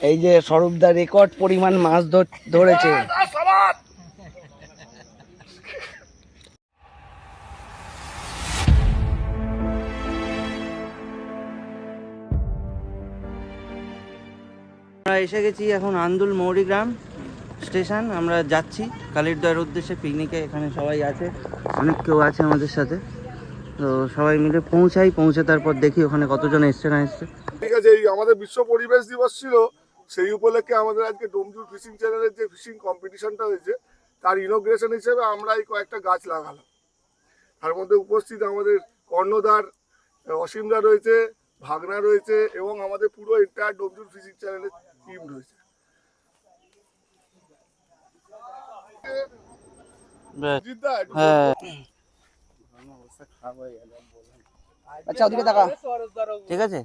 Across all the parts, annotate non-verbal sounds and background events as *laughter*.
এই যে স্বরূপদা রেকর্ড পরিমাণ মাছ ধর- ধরেছে। আমরা এসে গেছি এখন আন্দুল মৌরিগ্রাম স্টেশন, আমরা যাচ্ছি। কালিরদয়ের উদ্দেশ্যে পিকনিকে এখানে সবাই আছে, অনেক কেউ আছে আমাদের সাথে। তো সবাই মিলে পৌঁছাই, পৌঁছে তারপর দেখি ওখানে কতজন এসছে না এসছে। ঠিক আছে এই আমাদের বিশ্ব পরিবেশ দিবস ছিল সেই উপলক্ষে আমাদের আজকে ডোমজুর ফিশিং চ্যানেলের যে ফিশিং কম্পিটিশনটা হয়েছে তার ইনোগ্রেশন হিসেবে আমরা এই কয়েকটা গাছ লাগালাম। তার মধ্যে উপস্থিত আমাদের কর্ণধার অসীমদা রয়েছে ভাগনা রয়েছে এবং আমাদের পুরো এন্টায়ার ডোমজুর ফিশিং চ্যানেলের টিম রয়েছে। জিদ্দা, একটু হ্যাঁ। আচ্ছা ওদিকে ঠিক আছে?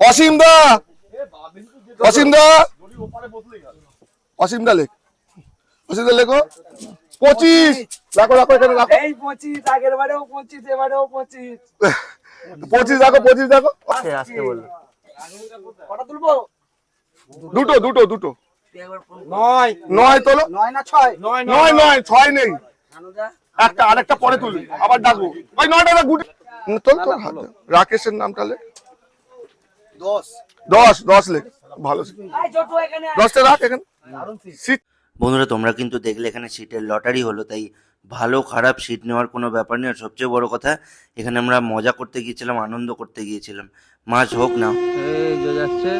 অসীম দা। অসীম দা। অসীম দা লেখ। অসীম দা লেখো। পঁচিশ। রাখো রাখো এখানে রাখো। এই পঁচিশ আগের বারেও পঁচিশ এবারেও পঁচিশ। পঁচিশ রাখো পঁচিশ রাখো। আসতে বলল কটা তুলবো? দুটো দুটো দুটো। নয়। নয় তোলো। নয় না ছয়? নয় নয় নয় ছয় নেই। একটা আরেকটা পরে তুলি আবার ডাকবো। ওই নয়টা গুটি তোল তোল রাকেশের নামটা লেখ দশ। দশ দশ লেখ। ভালো। দশটা রাখ এখানে। শীত বন্ধুরা তোমরা কিন্তু দেখলে এখানে সিটের লটারি হলো তাই ভালো খারাপ সিট নেওয়ার কোনো ব্যাপার নেই। আর সবচেয়ে বড় কথা এখানে আমরা মজা করতে গিয়েছিলাম আনন্দ করতে গিয়েছিলাম। মাছ হোক না। এই যে যাচ্ছে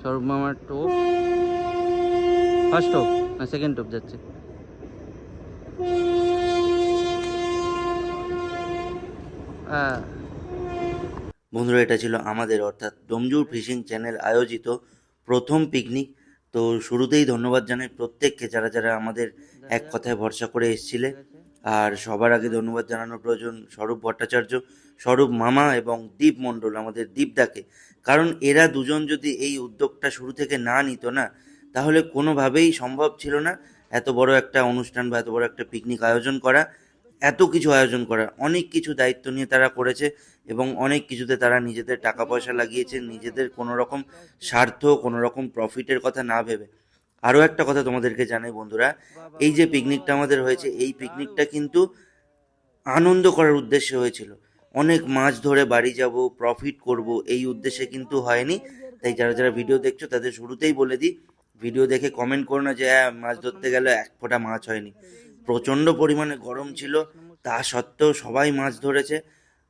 সৌরভ মামার টোপ। ফার্স্ট টোপ না সেকেন্ড টোপ যাচ্ছে। হ্যাঁ। বন্ধুরা এটা ছিল আমাদের অর্থাৎ ডোমজুর ফিশিং চ্যানেল আয়োজিত প্রথম পিকনিক তো শুরুতেই ধন্যবাদ জানাই প্রত্যেককে যারা যারা আমাদের এক কথায় ভরসা করে এসেছিলে। আর সবার আগে ধন্যবাদ জানানোর প্রয়োজন স্বরূপ ভট্টাচার্য স্বরূপ মামা এবং দীপ মণ্ডল আমাদের দীপদাকে কারণ এরা দুজন যদি এই উদ্যোগটা শুরু থেকে না নিত না তাহলে কোনোভাবেই সম্ভব ছিল না এত বড় একটা অনুষ্ঠান বা এত বড় একটা পিকনিক আয়োজন করা। এত কিছু আয়োজন করা অনেক কিছু দায়িত্ব নিয়ে তারা করেছে এবং অনেক কিছুতে তারা নিজেদের টাকা পয়সা লাগিয়েছে, নিজেদের কোনো রকম স্বার্থ কোনো রকম প্রফিটের কথা না ভেবে। আরও একটা কথা তোমাদেরকে জানাই বন্ধুরা, এই যে পিকনিকটা আমাদের হয়েছে, এই পিকনিকটা কিন্তু আনন্দ করার উদ্দেশ্যে হয়েছিল। অনেক মাছ ধরে বাড়ি যাব প্রফিট করব, এই উদ্দেশ্যে কিন্তু হয়নি। তাই যারা যারা ভিডিও দেখছ, তাদের শুরুতেই বলে দিই ভিডিও দেখে কমেন্ট করো না যে হ্যাঁ মাছ ধরতে গেলে এক ফোঁটা মাছ হয়নি। প্রচণ্ড পরিমাণে গরম ছিল, তা সত্ত্বেও সবাই মাছ ধরেছে।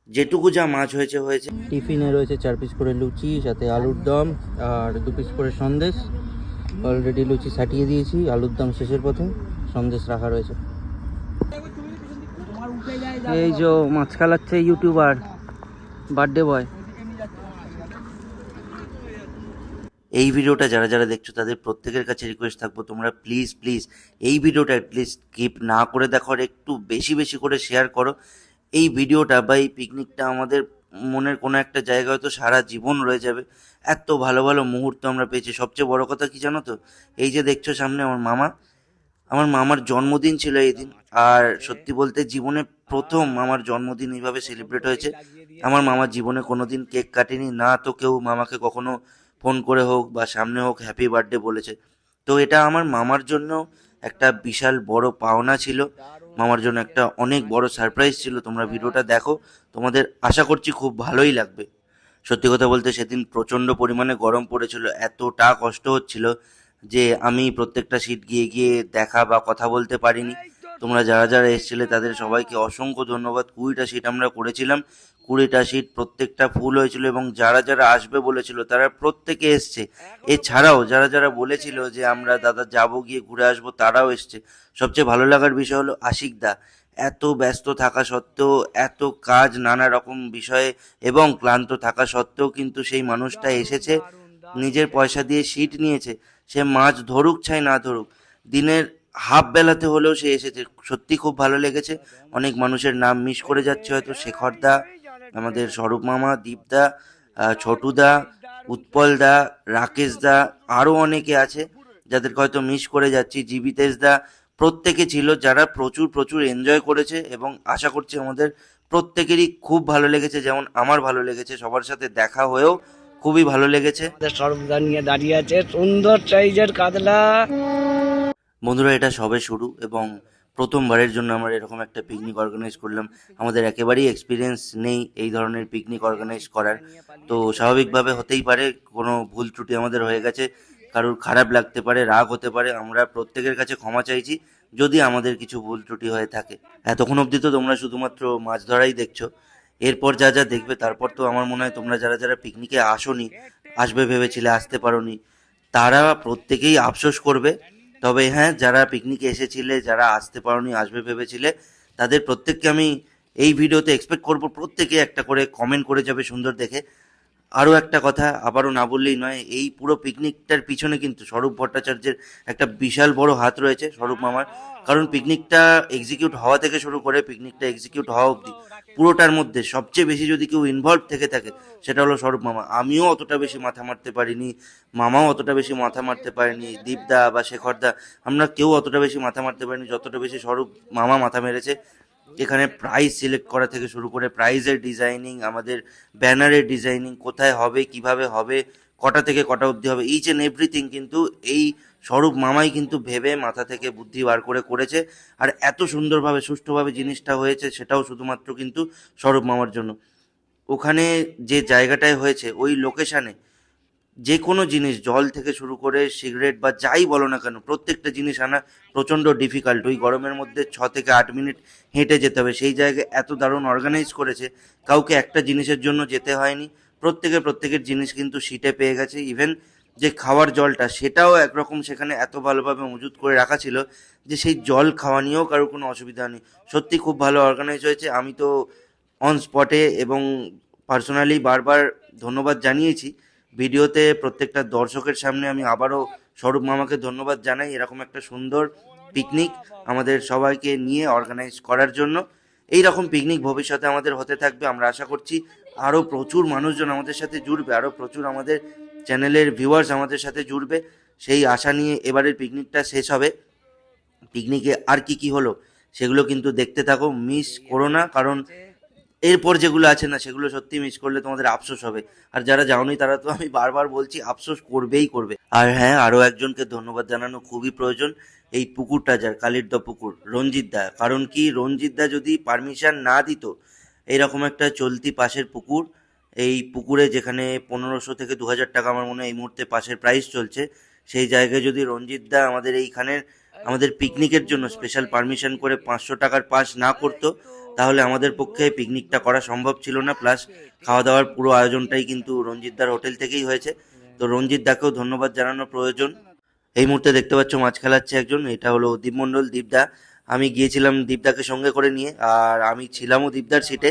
যেটুকু যা মাছ হয়েছে হয়েছে। টিফিনে রয়েছে চার পিস করে লুচি, সাথে আলুর দম আর দু পিস করে সন্দেশ। অলরেডি লুচি সাটিয়ে দিয়েছি, আলুর দম শেষের পথে সন্দেশ রাখা রয়েছে। এই যে মাছ খালাচ্ছে ইউটিউবার বার্থডে বয় এই ভিডিওটা যারা যারা দেখছ, তাদের প্রত্যেকের কাছে রিকোয়েস্ট থাকব। তোমরা প্লিজ প্লিজ এই ভিডিওটা অ্যাটলিস্ট স্কিপ না করে দেখো আর একটু বেশি বেশি করে শেয়ার করো। এই ভিডিওটা বা এই পিকনিকটা আমাদের মনের কোনো একটা জায়গায় হয়তো সারা জীবন রয়ে যাবে। এত ভালো ভালো মুহূর্ত আমরা পেয়েছি। সবচেয়ে বড় কথা কি জানো তো? এই যে দেখছ সামনে আমার মামা, আমার মামার জন্মদিন ছিল এই দিন। আর সত্যি বলতে জীবনে প্রথম আমার জন্মদিন এইভাবে সেলিব্রেট হয়েছে। আমার মামার জীবনে কোনোদিন কেক কাটেনি। না তো কেউ মামাকে কখনো ফোন করে হোক বা সামনে হোক হ্যাপি বার্থডে বলেছে। তো এটা আমার মামার জন্য একটা বিশাল বড় পাওনা ছিল। মামার জন্য একটা অনেক বড় সারপ্রাইজ ছিল। তোমরা ভিডিওটা দেখো। তোমাদের আশা করছি খুব ভালোই লাগবে। সত্যি কথা বলতে সেদিন প্রচণ্ড পরিমাণে গরম পড়েছিল। এতটা কষ্ট হচ্ছিল যে আমি প্রত্যেকটা সিট গিয়ে গিয়ে দেখা বা কথা বলতে পারিনি। তোমরা যারা যারা এসেছিলে তাদের সবাইকে অসংখ্য ধন্যবাদ। কুড়িটা সিট আমরা করেছিলাম। কুড়িটা সিট প্রত্যেকটা ফুল হয়েছিল এবং যারা যারা আসবে বলেছিল তারা প্রত্যেকে এসছে। এছাড়াও যারা যারা বলেছিল যে আমরা দাদা যাব গিয়ে ঘুরে আসব তারাও এসছে। সবচেয়ে ভালো লাগার বিষয় হলো আশিক দা। এত ব্যস্ত থাকা সত্ত্বেও, এত কাজ নানা রকম বিষয়ে এবং ক্লান্ত থাকা সত্ত্বেও কিন্তু সেই মানুষটা এসেছে। নিজের পয়সা দিয়ে সিট নিয়েছে। সে মাছ ধরুক চাই না ধরুক, দিনের হাফ বেলাতে হলেও সে এসেছে। সত্যি খুব ভালো লেগেছে। অনেক মানুষের নাম মিস করে যাচ্ছে হয়তো। শেখরদা আমাদের স্বরূপ মামা দীপদা ছোটুদা উৎপল দা, রাকেশ দা আরও অনেকে আছে যাদেরকে হয়তো মিস করে যাচ্ছি। জীবিতেশ দা, প্রত্যেকে ছিল, যারা প্রচুর প্রচুর এনজয় করেছে এবং আশা করছি আমাদের প্রত্যেকেরই খুব ভালো লেগেছে। যেমন আমার ভালো লেগেছে, সবার সাথে দেখা হয়েও খুবই ভালো লেগেছে। সর্বদা নিয়ে দাঁড়িয়ে আছে। সুন্দর সাইজের কাতলা। বন্ধুরা, এটা সবে শুরু এবং প্রথমবারের জন্য আমরা এরকম একটা পিকনিক অর্গানাইজ করলাম। আমাদের একেবারেই এক্সপিরিয়েন্স নেই এই ধরনের পিকনিক অর্গানাইজ করার। তো স্বাভাবিকভাবে হতেই পারে, কোনো ভুল ত্রুটি আমাদের হয়ে গেছে। কারোর খারাপ লাগতে পারে, রাগ হতে পারে, আমরা প্রত্যেকের কাছে ক্ষমা চাইছি যদি আমাদের কিছু ভুল ত্রুটি হয়ে থাকে। এতক্ষণ অবধি তো তোমরা শুধুমাত্র মাছ ধরাই দেখছ। এরপর যা যা দেখবে, তারপর তো আমার মনে হয় তোমরা যারা যারা পিকনিকে আসোনি, আসবে ভেবেছিলে, আসতে পারোনি, তারা প্রত্যেকেই আফসোস করবে। তবে হ্যাঁ যারা পিকনিকে এসেছিলে, যারা আসতে পারোনি, আসবে ভেবেছিলে, তাদের প্রত্যেককে আমি এই ভিডিওতে এক্সপেক্ট করব, প্রত্যেকে একটা করে কমেন্ট করে যাবে সুন্দর দেখে। আরও একটা কথা, আবারও না বললেই নয়, এই পুরো পিকনিকটার পিছনে কিন্তু স্বরূপ ভট্টাচার্যের একটা বিশাল বড় হাত রয়েছে, স্বরূপ মামার। কারণ পিকনিকটা এক্সিকিউট হওয়া থেকে শুরু করে পিকনিকটা এক্সিকিউট হওয়া অবধি পুরোটার মধ্যে সবচেয়ে বেশি যদি কেউ ইনভলভ থেকে থাকে, সেটা হলো স্বরূপ মামা। আমিও অতটা বেশি মাথা মারতে পারিনি, মামাও অতটা বেশি মাথা মারতে পারেনি, দীপদা বা শেখরদা, আমরা কেউ অতটা বেশি মাথা মারতে পারিনি, যতটা বেশি স্বরূপ মামা মাথা মেরেছে। এখানে প্রাইজ সিলেক্ট করা থেকে শুরু করে প্রাইজের ডিজাইনিং আমাদের ব্যানারের ডিজাইনিং কোথায় হবে, কীভাবে হবে, কটা থেকে কটা অবধি হবে ইচ অ্যান্ড এভরিথিং কিন্তু এই স্বরূপ মামাই কিন্তু ভেবে মাথা থেকে বুদ্ধি বার করে করেছে, আর এত সুন্দরভাবে, সুষ্ঠুভাবে জিনিসটা হয়েছে সেটাও শুধুমাত্র কিন্তু স্বরূপ মামার জন্য। ওখানে যে জায়গাটায় হয়েছে, ওই লোকেশানে যে কোনো জিনিস, জল থেকে শুরু করে সিগারেট বা যাই বলো না কেন, প্রত্যেকটা জিনিস আনা প্রচণ্ড ডিফিকাল্ট ওই গরমের মধ্যে ছ থেকে আট মিনিট হেঁটে যেতে হবে। সেই জায়গায় এত দারুণ অর্গানাইজ করেছে, কাউকে একটা জিনিসের জন্য যেতে হয়নি। প্রত্যেকে প্রত্যেকের জিনিস কিন্তু সিটে পেয়ে গেছে। ইভেন যে খাওয়ার জলটা, সেটাও একরকম সেখানে এত ভালোভাবে মজুত করে রাখা ছিল যে সেই জল খাওয়া নিয়েও কারোর কোনো অসুবিধা নেই সত্যি খুব ভালো অর্গানাইজ হয়েছে। আমি তো অন স্পটে এবং পার্সোনালি বারবার ধন্যবাদ জানিয়েছি। ভিডিওতে প্রত্যেকটা দর্শকের সামনে আমি আবারও স্বরূপ মামাকে ধন্যবাদ জানাই। এরকম একটা সুন্দর পিকনিক আমাদের সবাইকে নিয়ে অর্গানাইজ করার জন্য। এই রকম পিকনিক ভবিষ্যতে আমাদের হতে থাকবে। আমরা আশা করছি আরও প্রচুর মানুষজন আমাদের সাথে জুড়বে, আরও প্রচুর আমাদের চ্যানেলের ভিউয়ার্স আমাদের সাথে জুড়বে। সেই আশা নিয়ে এবারের পিকনিকটা শেষ হবে। পিকনিকে আর কি কি হলো সেগুলো কিন্তু দেখতে থাকো। মিস করো না, কারণ এরপর যেগুলো আছে না, সেগুলো সত্যি মিস করলে তোমাদের আফসোস হবে। আর যারা যাওনি, তারা তো আমি বারবার বলছি, আফসোস করবেই করবে। আর হ্যাঁ আরও একজনকে ধন্যবাদ জানানো খুবই প্রয়োজন। এই পুকুরটা যার কালির দা পুকুর, রঞ্জিত দা। কারণ কি, রঞ্জিত দা যদি পারমিশন না দিত এইরকম একটা চলতি পাশের পুকুর এই পুকুরে যেখানে পনেরোশো থেকে দু হাজার টাকা আমার মনে হয় এই মুহূর্তে পাশের প্রাইস চলছে, সেই জায়গায় যদি রঞ্জিত দা আমাদের এইখানের আমাদের পিকনিকের জন্য স্পেশাল পারমিশন করে পাঁচশো টাকার পাস না করতো, তাহলে আমাদের পক্ষে পিকনিকটা করা সম্ভব ছিল না প্লাস খাওয়া দাওয়ার পুরো আয়োজনটাই কিন্তু রঞ্জিতদার হোটেল থেকেই হয়েছে। তো রঞ্জিত দাকেও ধন্যবাদ জানানো প্রয়োজন। এই মুহূর্তে দেখতে পাচ্ছ মাছ খেলাচ্ছে একজন, এটা হলো দীপ মণ্ডল দীপদা আমি গিয়েছিলাম দীপদাকে সঙ্গে করে নিয়ে, আর আমি ছিলামও দীপদার সিটে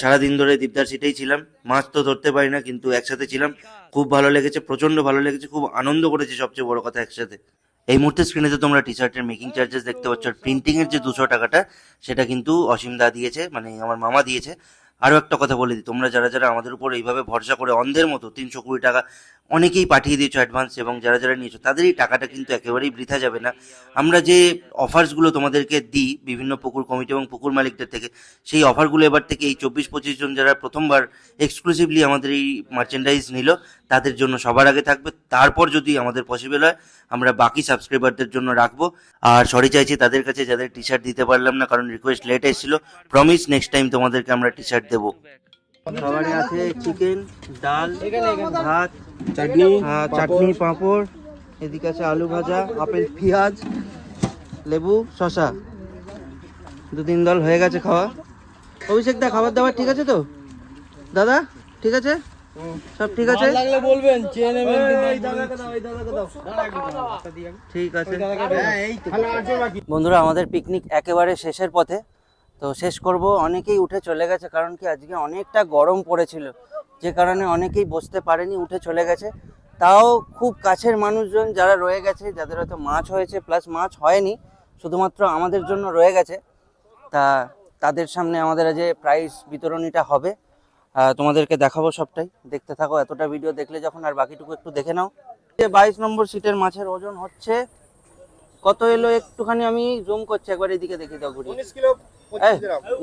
সারাদিন ধরে দীপদার সিটেই ছিলাম। মাছ তো ধরতে পারি না, কিন্তু একসাথে ছিলাম। খুব ভালো লেগেছে প্রচণ্ড ভালো লেগেছে, খুব আনন্দ করেছে সবচেয়ে বড় কথা একসাথে। এই মুহূর্তে স্ক্রিনে তো তোমরা টি শার্টের মেকিং চার্জেস দেখতে পাচ্ছ, আর প্রিন্টিং এর যে দুশো টাকাটা, সেটা কিন্তু অসীম দা দিয়েছে মানে আমার মামা দিয়েছে। আরও একটা কথা বলে দিই, তোমরা যারা যারা আমাদের উপর এইভাবে ভরসা করে অন্ধের মতো তিনশো কুড়ি টাকা অনেকেই পাঠিয়ে দিয়েছ অ্যাডভান্স এবং যারা যারা নিয়েছো তাদের এই টাকাটা কিন্তু একেবারেই বৃথা যাবে না। আমরা যে অফার্সগুলো তোমাদেরকে দিই, বিভিন্ন পুকুর কমিটি এবং পুকুর মালিকদের থেকে, সেই অফারগুলো এবার থেকে এই চব্বিশ পঁচিশ জন যারা প্রথমবার এক্সক্লুসিভলি আমাদের এই মার্চেন্ডাইজ নিল, তাদের জন্য সবার আগে থাকবে। তারপর যদি আমাদের পসিবল হয়, আমরা বাকি সাবস্ক্রাইবারদের জন্য রাখব। আর সরি চাইছি তাদের কাছে যাদের টি শার্ট দিতে পারলাম না, কারণ রিকোয়েস্ট লেট এসেছিল। প্রমিস নেক্সট টাইম তোমাদেরকে আমরা টি শার্ট দেবো। খাবারে আছে চিকেন ডাল ভাত চাটনি চাটনি পাঁপড়। এদিকে আছে আলু ভাজা আপেল পেঁয়াজ লেবু শশা দু তিন দল হয়ে গেছে খাওয়া। অভিষেক দা খাবার দাবার ঠিক আছে তো? দাদা ঠিক আছে? সব ঠিক আছে? লাগলে বলবেন চেয়ে নেবেন ঠিক আছে। বন্ধুরা আমাদের পিকনিক একেবারে শেষের পথে। তো শেষ করব। অনেকেই উঠে চলে গেছে কারণ কি আজকে অনেকটা গরম পড়েছিল। যে কারণে অনেকেই বসতে পারেনি, উঠে চলে গেছে। তাও খুব কাছের মানুষজন যারা রয়ে গেছে, যাদের হয়তো মাছ হয়েছে প্লাস মাছ হয়নি, শুধুমাত্র আমাদের জন্য রয়ে গেছে। তা তাদের সামনে আমাদের আজ প্রাইস বিতরণীটা হবে। তোমাদেরকে দেখাবো সবটাই। দেখতে থাকো, এতটা ভিডিও দেখলে যখন আর বাকিটুকু একটু দেখে নাও। যে বাইশ নম্বর সিটের মাছের ওজন হচ্ছে, কত এলো একটুখানি আমি জুম করছি, একবার এদিকে দেখি দাও ঘুরিয়ে।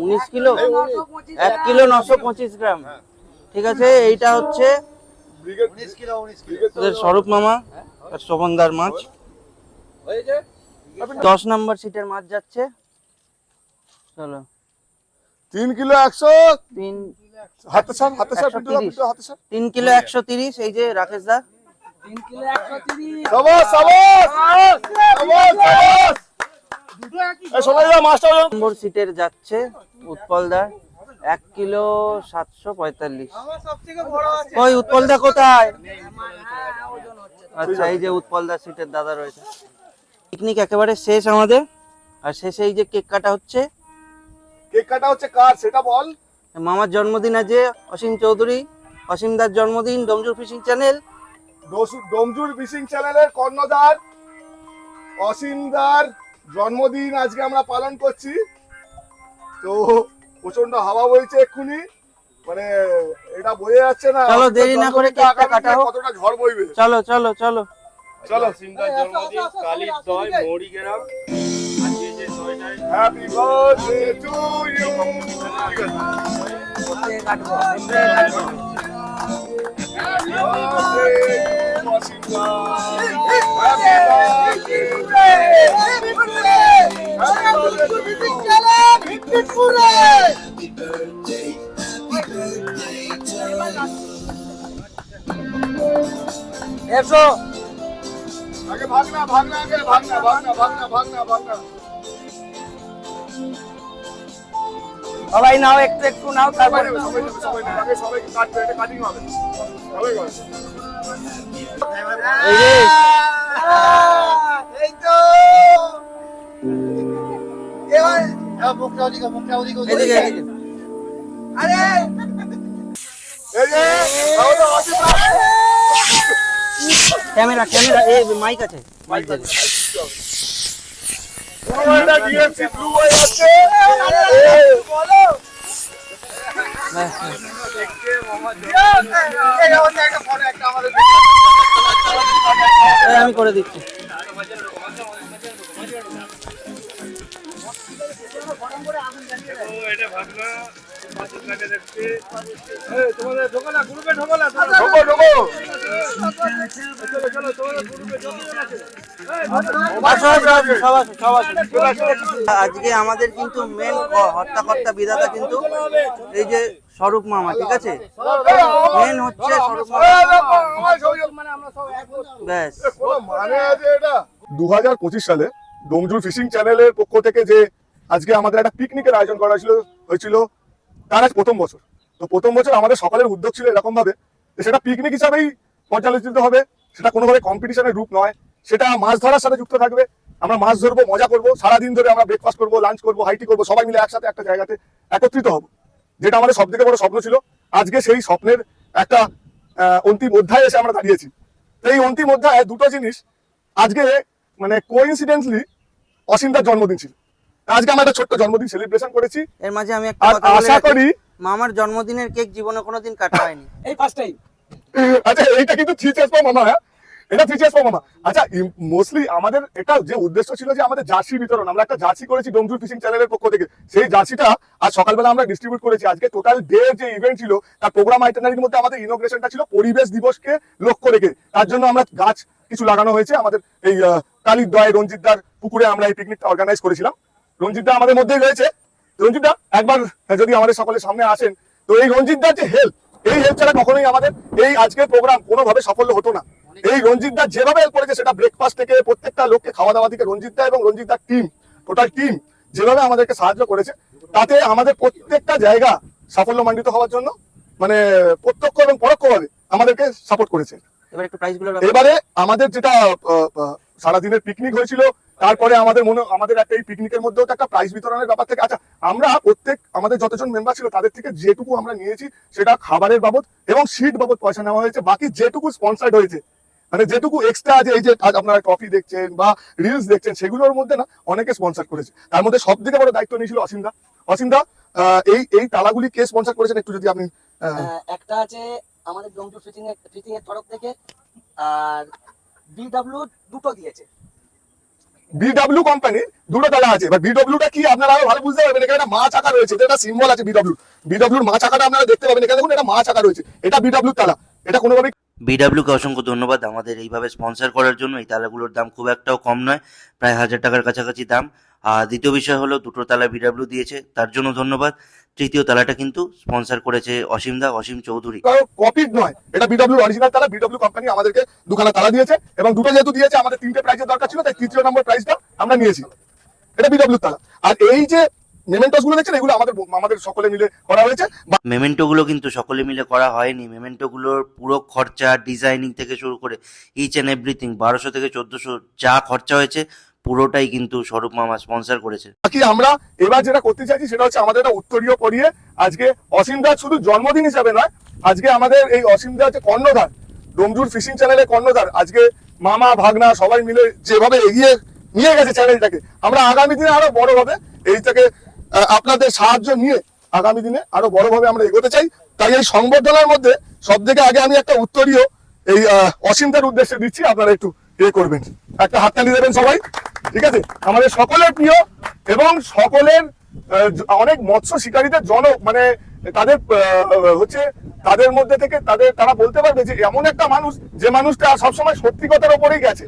উনিশ কিলো? এক কিলো নশো পঁচিশ গ্রাম। ঠিক আছে এইটা হচ্ছে স্বরূপ মামা আর শোভনদার মাছ। দশ নম্বর সিটের মাছ যাচ্ছে। চলো। তিন কিলো একশো। তিন হাতে স্যার হাতে স্যার একশো পিন্টু দা, তিরিশ। পিন্টু দা, হাতে স্যার তিন কিলো একশো তিরিশ এই যে রাকেশ দা। সাবাস সাবাস সাবাস সাবাস এই সোনাই দা মাছটা ওজন নম্বর সিটের যাচ্ছে উৎপল দা এক কিলো সাতশো পঁয়তাল্লিশ। ওই উৎপল দা কোথায়? আচ্ছা এই যে উৎপল দা সিটের দাদা রয়েছে। পিকনিক একেবারে শেষ আমাদের। আর শেষে এই যে কেক কাটা হচ্ছে। কেক কাটা হচ্ছে কার সেটা বল। মামার জন্মদিন আছে অসীম চৌধুরী। অসীম দার জন্মদিন Domjur fishing channel. Domjur fishing চ্যানেলের কর্ণধার অসীম অসীমদার জন্মদিন আজকে আমরা পালন করছি। তো প্রচণ্ড হাওয়া বইছে এক্ষুনি। মানে এটা বোঝা যাচ্ছে না চলো, দেরি না করে কেকটা কাটা হোক। কতটা ঝড় বইবে। চলো চলো চলো। চলো। জন্মদিন কালীর দয় মৌরি গ্রাম আজকে যে দয়টায় হ্যাপি বার্থডে টু ইউ এসো। আগে ভাগনা ভাগনা আগে ভাগনা ভাগনা ভাগনা ভাগনা ভাগনা। সবাই নাও একটু একটু নাও তারপরে সবাই সবাই কাটিং হবে। সবাই ক্যামেরা ক্যামেরা এই মাইক আছে মাইক দেবে এটা ডিএফসি ব্লু হয়ে যাচ্ছে হ্যাঁ, এই আমি করে দিচ্ছি। আজকে আমাদের কিন্তু মেন হর্তাকর্তা বিধাতা কিন্তু এই যে স্বরূপ মামা ঠিক আছে? মেন হচ্ছে স্বরূপ ব্যাস। মানে আছে এটা? দু হাজার পঁচিশ সালে ডোমজুর ফিশিং চ্যানেলের পক্ষ থেকে যে আজকে আমাদের একটা পিকনিকের আয়োজন করা ছিল হয়েছিল তার আজ প্রথম বছর। তো প্রথম বছর আমাদের সকালের উদ্যোগ ছিল এরকম ভাবে যে সেটা পিকনিক হিসাবেই পর্যালোচিত হবে সেটা কোনোভাবে কম্পিটিশনের রূপ নয় সেটা মাছ ধরার সাথে যুক্ত থাকবে। আমরা মাছ ধরবো মজা করব সারাদিন ধরে আমরা ব্রেকফাস্ট করব লাঞ্চ করব হাইটি করব সবাই মিলে একসাথে একটা জায়গাতে একত্রিত হব। যেটা আমাদের সব থেকে বড় স্বপ্ন ছিল। আজকে সেই স্বপ্নের একটা অন্তিম অধ্যায় এসে আমরা দাঁড়িয়েছি। এই অন্তিম অধ্যায়ে দুটো জিনিস আজকে মানে কোইন্সিডেন্টলি অসীমদার জন্মদিন ছিল। আজকে আমরা একটা ছোট্ট জন্মদিন সেলিব্রেশন করেছি। এর মাঝে আমি একটা কথা আশা করি মামার জন্মদিনের কেক জীবনে কোনোদিন কাটা হয়নি। এই ফার্স্ট টাইম আচ্ছা এইটা কিন্তু থ্রি চেস মামা হ্যাঁ? এটা থ্রি চেস মামা আচ্ছা মোস্টলি আমাদের এটা যে উদ্দেশ্য ছিল যে আমাদের জার্সি বিতরণ, আমরা একটা জার্সি করেছি ডোমজুর ফিশিং চ্যানেলের পক্ষ থেকে। সেই জার্সিটা আজ সকালবেলা আমরা ডিস্ট্রিবিউট করেছি। আজকে টোটাল ডে যে ইভেন্ট ছিল, তার প্রোগ্রাম আইটেনারির মধ্যে আমাদের ইনোগ্রেশনটা ছিল পরিবেশ দিবসকে লক্ষ্য রেখে। তার জন্য আমরা গাছ কিছু লাগানো হয়েছে। আমাদের এই কালীর দয় রঞ্জিতদার পুকুরে আমরা এই পিকনিকটা অর্গানাইজ করেছিলাম। রঞ্জিতদা আমাদের মধ্যেই রয়েছে। রঞ্জিতদা একবার যদি আমাদের সকলের সামনে আসেন, তো এই রঞ্জিতদার যে হেল্প এই হেল্প ছাড়া কখনোই আমাদের এই আজকের প্রোগ্রাম কোনোভাবে সফল হতো না। এই রঞ্জিতদা যেভাবে হেল্প করেছে সেটা ব্রেকফাস্ট থেকে প্রত্যেকটা লোককে খাওয়া দাওয়া থেকে রঞ্জিতদা এবং রঞ্জিতদার টিম টোটাল টিম যেভাবে আমাদেরকে সাহায্য করেছে তাতে আমাদের প্রত্যেকটা জায়গা সাফল্যমণ্ডিত হওয়ার জন্য মানে প্রত্যক্ষ এবং পরোক্ষভাবে আমাদেরকে সাপোর্ট করেছে। এবার আমাদের যেটা সারাদিনের পিকনিক হয়েছিল তারপরে আমাদের মনে আমাদের একটা এই পিকনিকের মধ্যেও একটা প্রাইজ বিতরণের ব্যাপার থেকে আচ্ছা আমরা প্রত্যেক আমাদের যতজন মেম্বার ছিল তাদের থেকে যেটুকু আমরা নিয়েছি সেটা খাবারের বাবদ এবং সিট বাবদ পয়সা নেওয়া হয়েছে বাকি যেটুকু স্পন্সার্ড হয়েছে মানে যেটুকু এক্সট্রা আছে এই যে আজ আপনারা কফি দেখছেন বা রিলস দেখছেন সেগুলোর মধ্যে না অনেকে স্পন্সার করেছে। তার মধ্যে সব থেকে বড় দায়িত্ব নিয়েছিল অসীমদা। অসীমদা আহ, এই এই তালাগুলি কে স্পন্সার করেছেন একটু যদি আপনি একটা আছে আমাদের ডোমটু ফিটিং এর ফিটিং এর তরফ থেকে আর বিডব্লিউ দুটো দিয়েছে। বিডব্লিউ কোম্পানির দুটো তালা আছে। এবার বিডব্লিউটা কি আপনারা আরও ভালো বুঝতে পারবেন? এখানে একটা মা চাকা রয়েছে এটা সিম্বল আছে বিডব্লিউ বিডব্লিউর মা চাকাটা আপনারা দেখতে পাবেন। এখানে দেখুন এটা মা চাকা রয়েছে। এটা বিডব্লিউ তালা। এটা কোনোভাবে বিডাব্লিউকে অসংখ্য ধন্যবাদ আমাদের এইভাবে স্পন্সর করার জন্য। এই তালাগুলোর দাম খুব একটাও কম নয় প্রায় হাজার টাকার কাছাকাছি দাম। আর দ্বিতীয় বিষয় হলো দুটো তালা বিডাব্লিউ দিয়েছে তার জন্য ধন্যবাদ। তৃতীয় তালাটা কিন্তু স্পন্সর করেছে অসীম দা অসীম চৌধুরী। কপিড নয় এটা বিডব্লিউ অরিজিনাল তালা বিডব্লিউ কোম্পানি আমাদেরকে দুখানা তালা দিয়েছে এবং দুটো যেহেতু দিয়েছে আমাদের তিনটে প্রাইজের দরকার ছিল তাই তৃতীয় নম্বর প্রাইসটা আমরা নিয়েছি। এটা বিডব্লিউ তালা। আর এই যে মেমেন্টাসগুলো দেখছেন? এগুলো আমাদের আমাদের সকলে মিলে করা হয়েছে। মেমেন্টোগুলো কিন্তু সকলে মিলে করা হয়নি। মেমেন্টোগুলোর পুরো খরচা ডিজাইনিং থেকে শুরু করে ইচ অ্যান্ড এভরিথিং বারোশো থেকে চোদ্দোশো যা খরচা হয়েছে পুরোটাই কিন্তু স্বরূপ মামা স্পন্সর করেছে। বাকি আমরা এবার যেটা করতে চাইছি সেটা হচ্ছে আমাদের একটা উত্তরীয় করিয়ে আজকে অসীম দার শুধু জন্মদিন হিসাবে নয় আজকে আমাদের এই অসীম দা হচ্ছে কর্ণধার ডোমজুর ফিশিং চ্যানেলের কর্ণধার আজকে মামা ভাগনা সবাই মিলে যেভাবে এগিয়ে নিয়ে গেছে চ্যানেলটাকে আমরা আগামী দিনে আরও বড়ভাবে এইটাকে আহ, আপনাদের সাহায্য নিয়ে আগামী দিনে আরও বড়ভাবে আমরা এগোতে চাই। তাই এই সংবর্ধনার মধ্যে সব থেকে আগে আমি একটা উত্তরীয় এই আহ, অসীমদার উদ্দেশ্যে দিচ্ছি আপনারা একটু ইয়ে করবেন। একটা হাত হাততালি দেবেন সবাই ঠিক আছে? আমাদের সকলের প্রিয় এবং সকলের অনেক মৎস্য শিকারীদের জনক মানে তাদের হচ্ছে তাদের মধ্যে থেকে তাদের তারা বলতে পারবে যে এমন একটা মানুষ যে মানুষটা সবসময় সত্যি কথার ওপরেই গেছে।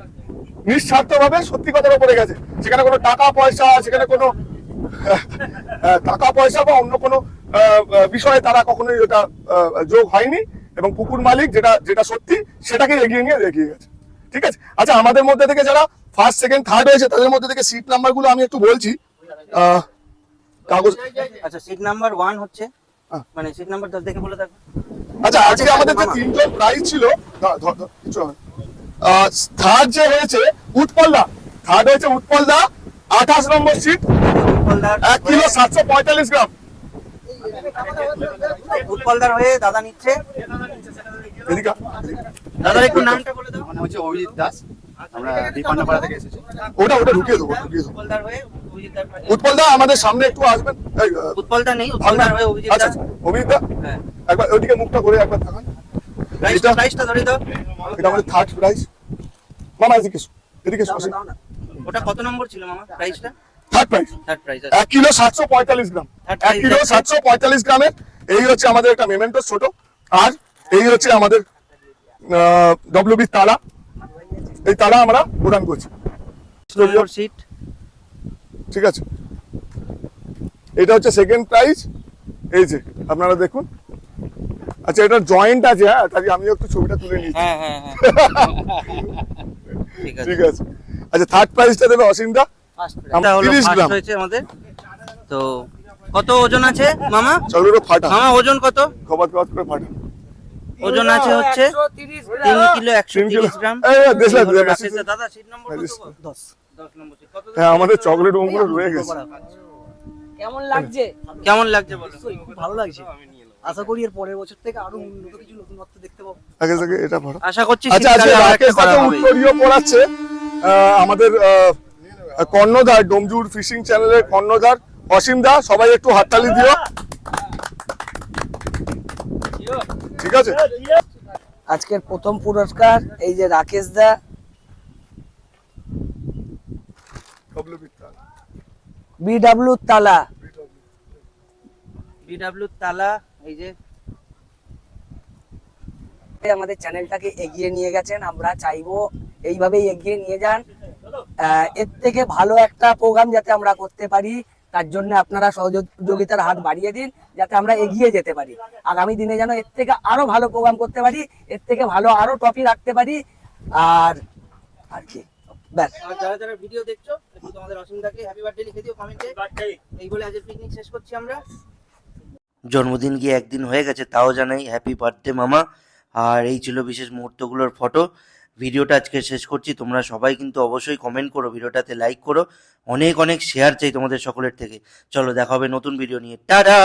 নিঃস্বার্থ ভাবে সত্যি কথার উপরে গেছে। সেখানে কোনো টাকা পয়সা সেখানে কোনো টাকা পয়সা বা অন্য কোনো বিষয়ে তারা কখনোই এটা যোগ হয়নি এবং পুকুর মালিক যেটা যেটা সত্যি সেটাকে এগিয়ে নিয়ে এগিয়ে গেছে। ঠিক আছে? আচ্ছা আমাদের মধ্যে থেকে যারা ফার্স্ট সেকেন্ড থার্ড হয়েছে তাদের মধ্যে থেকে সিট নাম্বারগুলো আমি একটু বলছি। কাগজ আচ্ছা সিট নাম্বার ওয়ান হচ্ছে। মানে সিট নাম্বার দশ দেখে বলে থাকো। আচ্ছা আজকে আমাদের যে তিনজন প্রাইজ ছিল থার্ড যে হয়েছে উৎপলদা থার্ড হয়েছে উৎপলদা আঠাশ নম্বর সিট এক কিলো সাতশো পঁয়তাল্লিশ গ্রাম। উৎপলদার হয়ে দাদা নিচ্ছে। এদিকে দাদার একটু নামটা বলে দাও। মানে হচ্ছে অভিজিৎ দাস। আমরা বিপান্নাপাড়া থেকে এসেছি। ওটা ওটা ঢুকিয়ে দেবো ঢুকিয়ে দেবো। উৎপলদার হয়ে অভিজিৎ দার পাশে। উৎপলদা আমাদের সামনে একটু আসবেন। উৎপলদা নেই উৎপলদার হয়ে অভিজিৎ আচ্ছা দা আচ্ছা, অভিজিৎদা হ্যাঁ। একবার ওইদিকে মুখটা করে একবার প্রাইসটা প্রাইসটা ধরে দাও। এটা আমাদের থার্ড প্রাইজ মামা এদিকে এদিকে ওটা কত নম্বর ছিল মামা? প্রাইসটা? থার্ড প্রাইস এক কিলো সাতশো পঁয়তাল্লিশ গ্রাম। এক কিলো সাতশো পঁয়তাল্লিশ গ্রামের এই হচ্ছে আমাদের একটা মেমেন্টো ছোট আর এই হচ্ছে আমাদের ডব্লিউবি তালা। এই তালা আমরা প্রদান করছি। সিট ঠিক আছে। এটা হচ্ছে সেকেন্ড প্রাইজ এই যে আপনারা দেখুন। আচ্ছা এটা জয়েন্ট আছে হ্যাঁ? তাই আমি একটু ছবিটা তুলে নিচ্ছি। হ্যাঁ হ্যাঁ হ্যাঁ। ঠিক *laughs* আছে। ঠিক আছে আচ্ছা থার্ড প্রাইজটা দেবে অসীমদা। এটা হলো 30 ফার্স্ট গ্রাম। হয়েছে আমাদের। তো কত ওজন আছে মামা? ফাটা। মামা ওজন কত? খবর করে ফাটা। ওজন আছে হচ্ছে তিন কিলো একশো তিরিশ গ্রাম। দাদা সিট নম্বর হ্যাঁ, দেশ? হ্যাঁ আমাদের চকলেট ওমগুলো রয়ে গেছে। কেমন লাগছে? কেমন লাগছে বলো? ভালো লাগছে। আশা করি এর পরের বছর থেকে আরও উন্নত কিছু নতুনত্ব দেখতে পাবো। আগে থেকে এটা ভরো আশা করছি আচ্ছা উত্তরীয় পড়াচ্ছে? আমাদের আহ, কর্ণধার ডোমজুর ফিশিং চ্যানেলের কর্ণধার অসীম দা সবাই একটু হাততালি দিও। ঠিক আছে? আজকের প্রথম পুরস্কার এই যে রাকেশ দা। বিডাব্লিউ তালা। বিডাব্লিউ তালা এই যে। আমাদের চ্যানেলটাকে এগিয়ে নিয়ে গেছেন আমরা চাইব এইভাবেই এগিয়ে নিয়ে যান। এর থেকে ভালো একটা প্রোগ্রাম যাতে আমরা করতে পারি তার জন্য আপনারা সহযোগিতার হাত বাড়িয়ে দিন যাতে আমরা এগিয়ে যেতে পারি। আগামী দিনে যেন এর থেকে আরও ভালো প্রোগ্রাম করতে পারি এর থেকে ভালো আরও টপি রাখতে পারি আর আর কি ব্যাস। যারা যারা ভিডিও দেখছ তোমাদের অসীমদাকে হ্যাপি বার্থডে লিখে দিও কমেন্টে এই বলে আজকের পিকনিক শেষ করছি আমরা। জন্মদিন গিয়ে একদিন হয়ে গেছে তাও জানাই হ্যাপি বার্থডে মামা। আর এই ছিল বিশেষ মুহূর্তগুলোর ফটো ভিডিওটা আজকে শেষ করছি। তোমরা সবাই কিন্তু অবশ্যই কমেন্ট করো, ভিডিওটাতে লাইক করো। অনেক অনেক শেয়ার চাই তোমাদের সকলের থেকে। চলো, দেখা হবে নতুন ভিডিও নিয়ে। টাটা!